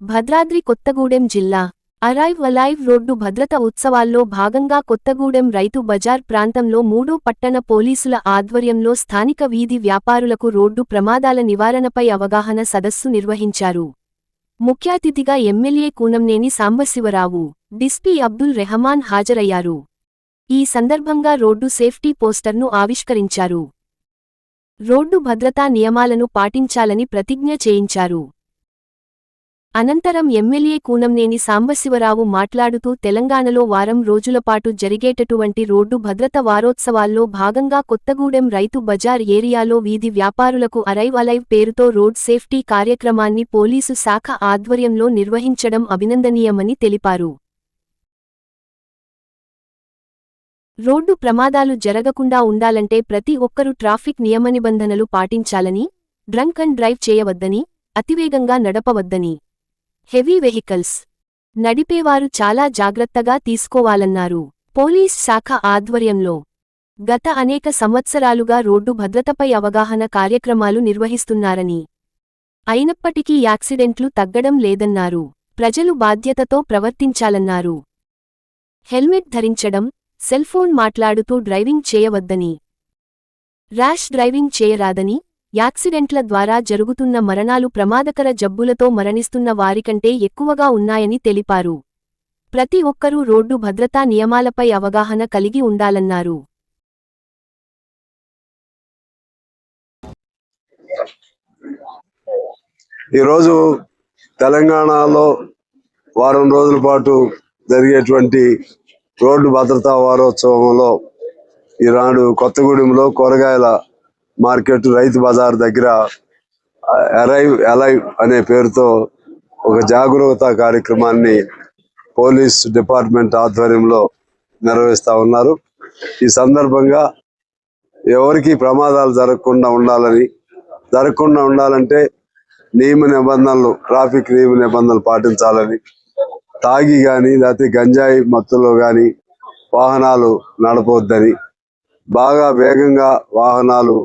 భద్రాద్రి కొత్తగూడెం జిల్లా arrive alive road భద్రత ఉత్సవాల్లో భాగంగా కొత్తగూడెం రైతు బజార్ ప్రాంతంలో మూడో పట్టణ పోలీసుల ఆధ్వర్యంలో స్థానిక వీధి వ్యాపారులకు రోడ్డు ప్రమాదాల నివారణపై అవగాహన సదస్సు నిర్వహించారు. ముఖ్యాతిథిగా ఎమ్మెల్యే కూనంనేని సాంబశివరావు డిస్పీ అబ్దుల్ రెహమాన్ హాజరయ్యారు. ఈ సందర్భంగా రోడ్డు సేఫ్టీ పోస్టర్ను ఆవిష్కరించారు. రోడ్డు భద్రతా నియమాలను పాటించాలని ప్రతిజ్ఞ చేయించారు. అనంతరం ఎమ్మెల్యే కూనంనేని సాంబశివరావు మాట్లాడుతూ తెలంగాణలో వారం రోజులపాటు జరిగేటటువంటి రోడ్డు భద్రత వారోత్సవాల్లో భాగంగా కొత్తగూడెం రైతు బజార్ ఏరియాలో వీధి వ్యాపారులకు అరైవ్ అలైవ్ పేరుతో రోడ్ సేఫ్టీ కార్యక్రమాన్ని పోలీసు శాఖ ఆధ్వర్యంలో నిర్వహించడం అభినందనీయమని తెలిపారు. రోడ్డు ప్రమాదాలు జరగకుండా ఉండాలంటే ప్రతి ఒక్కరూ ట్రాఫిక్ నియమనిబంధనలు పాటించాలని డ్రంక్ అండ్ డ్రైవ్ చేయవద్దని అతివేగంగా నడపవద్దని హెవీ వెహికల్స్. నడిపేవారు చాలా జాగ్రత్తగా తీసుకోవాలన్నారు. పోలీస్ శాఖ ఆధ్వర్యంలో గత అనేక సంవత్సరాలుగా రోడ్డు భద్రతపై అవగాహన కార్యక్రమాలు నిర్వహిస్తున్నారని అయినప్పటికీ యాక్సిడెంట్లు తగ్గడం లేదన్నారు. ప్రజలు బాధ్యతతో ప్రవర్తించాలన్నారు. హెల్మెట్ ధరించడం సెల్ఫోన్ మాట్లాడుతూ డ్రైవింగ్ చేయవద్దని ర్యాష్ డ్రైవింగ్ చేయరాదని యాక్సిడెంట్ల ద్వారా జరుగుతున్న మరణాలు ప్రమాదకర జబ్బులతో మరణిస్తున్న వారికంటే ఎక్కువగా ఉన్నాయని తెలిపారు. ప్రతి ఒక్కరూ రోడ్డు భద్రతా నియమాలపై అవగాహన కలిగి ఉండాలన్నారు. ఈరోజు తెలంగాణలో వారం రోజుల పాటు జరిగేటువంటి రోడ్డు భద్రతా వారోత్సవంలో ఈనాడు కొత్తగూడెంలో కూరగాయల మార్కెట్ రైతు బజార్ దగ్గర అరైవ్ అలైవ్ అనే పేరుతో ఒక జాగరూకత కార్యక్రమాన్ని పోలీస్ డిపార్ట్మెంట్ ఆధ్వర్యంలో నిర్వహిస్తూ ఉన్నారు. ఈ సందర్భంగా ఎవరికి ప్రమాదాలు జరగకుండా ఉండాలని జరగకుండా ఉండాలంటే నియమ నిబంధనలు ట్రాఫిక్ నియమ నిబంధనలు పాటించాలని తాగి కానీ లేకపోతే గంజాయి మత్తులో కానీ వాహనాలు నడపవద్దని బాగా వేగంగా వాహనాలు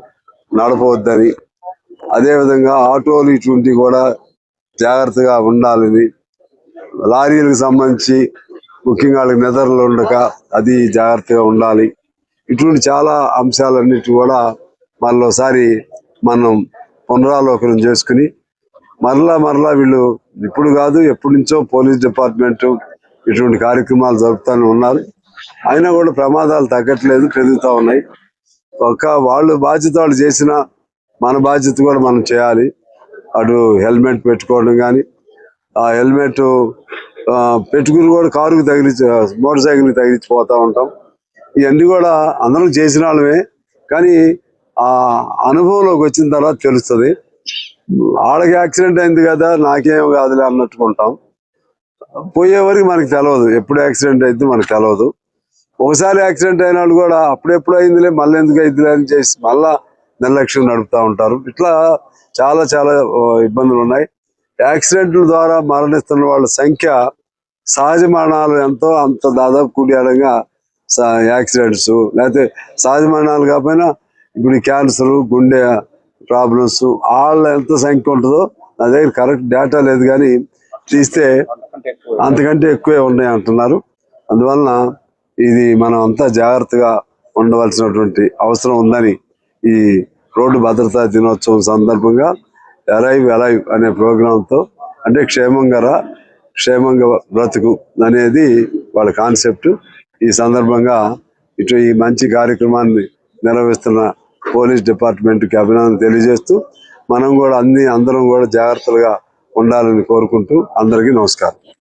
నడపవద్దని. అదేవిధంగా ఆటోలు ఇటువంటి కూడా జాగ్రత్తగా ఉండాలని. లారీలకు సంబంధించి ముఖ్యంగా వాళ్ళకి నిద్రలు ఉండక అది జాగ్రత్తగా ఉండాలి. ఇటువంటి చాలా అంశాలన్నిటి కూడా మళ్ళీసారి మనం పునరాలోకనం చేసుకుని మరలా మరలా వీళ్ళు ఇప్పుడు కాదు ఎప్పటి నుంచో పోలీస్ డిపార్ట్మెంట్ ఇటువంటి కార్యక్రమాలు జరుపుతూనే ఉన్నారు. అయినా కూడా ప్రమాదాలు తగ్గట్లేదు పెరుగుతూ ఉన్నాయి. ఒక వాళ్ళు బాధ్యత వాళ్ళు చేసిన మన బాధ్యత కూడా మనం చేయాలి. అటు హెల్మెట్ పెట్టుకోవడం కానీ ఆ హెల్మెట్ పెట్టుకుని కూడా కారుకు తగిలించి మోటార్ సైకిల్కి తగిలించిపోతూ ఉంటాం. ఇవన్నీ కూడా అందరం చేసిన వాళ్ళమే. కానీ ఆ అనుభవంలోకి వచ్చిన తర్వాత తెలుస్తుంది. వాళ్ళకి యాక్సిడెంట్ అయింది కదా నాకేం కాదులే అన్నట్టుకుంటాం. పోయే వరకు మనకి తెలియదు ఎప్పుడు యాక్సిడెంట్ అయితే మనకు తెలియదు ఒకసారి యాక్సిడెంట్ అయిన వాళ్ళు కూడా అప్పుడెప్పుడు అయిందిలే మళ్ళీ ఎందుకు అయిందిలే అని చేసి మళ్ళా నిర్లక్ష్యం నడుపుతూ ఉంటారు. ఇట్లా చాలా చాలా ఇబ్బందులు ఉన్నాయి యాక్సిడెంట్ల ద్వారా మరణిస్తున్న వాళ్ళ సంఖ్య సహజ మరణాలు ఎంతో అంత దాదాపు కూడియాడంగా యాక్సిడెంట్స్ లేకపోతే సహజ మరణాలు కాకపోయినా ఇప్పుడు క్యాన్సర్ గుండె ప్రాబ్లమ్స్ వాళ్ళ ఎంత సంఖ్య ఉంటుందో నా దగ్గర కరెక్ట్ డేటా లేదు కానీ తీస్తే అంతకంటే ఎక్కువే ఉన్నాయి అంటున్నారు. అందువలన ఇది మనం అంతా జాగ్రత్తగా ఉండవలసినటువంటి అవసరం ఉందని ఈ రోడ్డు భద్రతా దినోత్సవం సందర్భంగా అరైవ్ అరైవ్ అనే ప్రోగ్రాంతో అంటే క్షేమంగా రా క్షేమంగా బ్రతుకు అనేది వాళ్ళ కాన్సెప్ట్. ఈ సందర్భంగా ఇటు ఈ మంచి కార్యక్రమాన్ని నిర్వహిస్తున్న పోలీస్ డిపార్ట్మెంట్కి అభినందన తెలియజేస్తూ మనం కూడా అన్ని అందరం కూడా జాగ్రత్తలుగా ఉండాలని కోరుకుంటూ అందరికీ నమస్కారం.